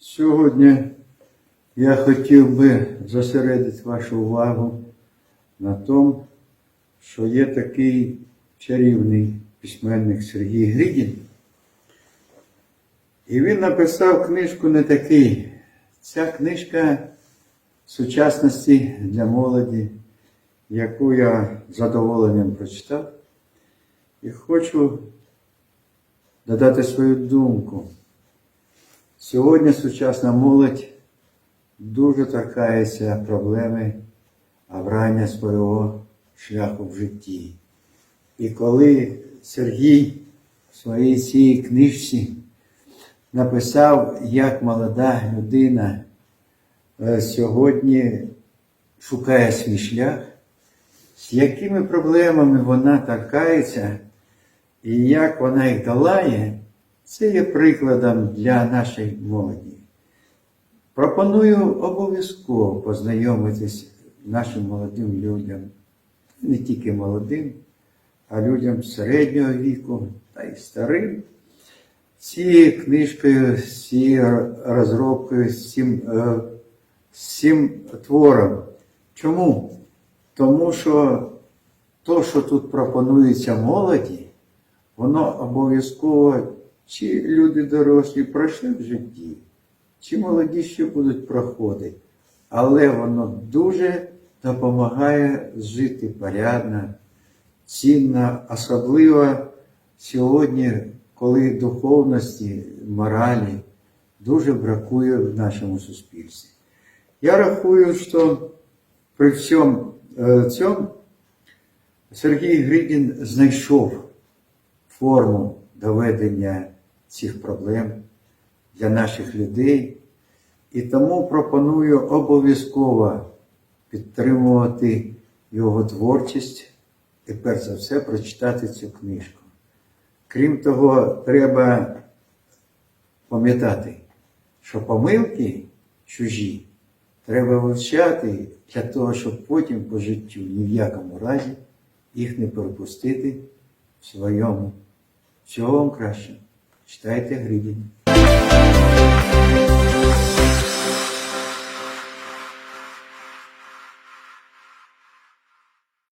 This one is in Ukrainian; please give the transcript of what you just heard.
Сьогодні я хотів би зосередити вашу увагу на тому, що є такий чарівний письменник Сергій Гридін. І він написав книжку не такий. Ця книжка сучасності для молоді, яку я задоволенням прочитав. І хочу додати свою думку. Сьогодні сучасна молодь дуже торкається проблеми обрання свого шляху в житті. І коли Сергій в своїй цій книжці написав, як молода людина е, сьогодні шукає свій шлях, з якими проблемами вона торкається і як вона їх долає, це є прикладом для нашої молоді. Пропоную обов'язково познайомитись нашим молодим людям, не тільки молодим, а людям середнього віку та й старим. Цією книжкою, з цією розробкою, з цим, е, з цим твором. Чому? Тому що то, що тут пропонується молоді, воно обов'язково чи люди дорослі пройшли в житті, чи молоді ще будуть проходити. Але воно дуже допомагає жити порядно, цінно, особливо сьогодні, коли духовності, моралі дуже бракує в нашому суспільстві. Я рахую, що при всьому е, цьому Сергій Гридін знайшов форму доведення цих проблем для наших людей. І тому пропоную обов'язково підтримувати його творчість і перш за все прочитати цю книжку. Крім того, треба пам'ятати, що помилки чужі треба вивчати для того, щоб потім по життю ні в якому разі їх не пропустити в своєму. Всього вам краще. Читайте Гридінь.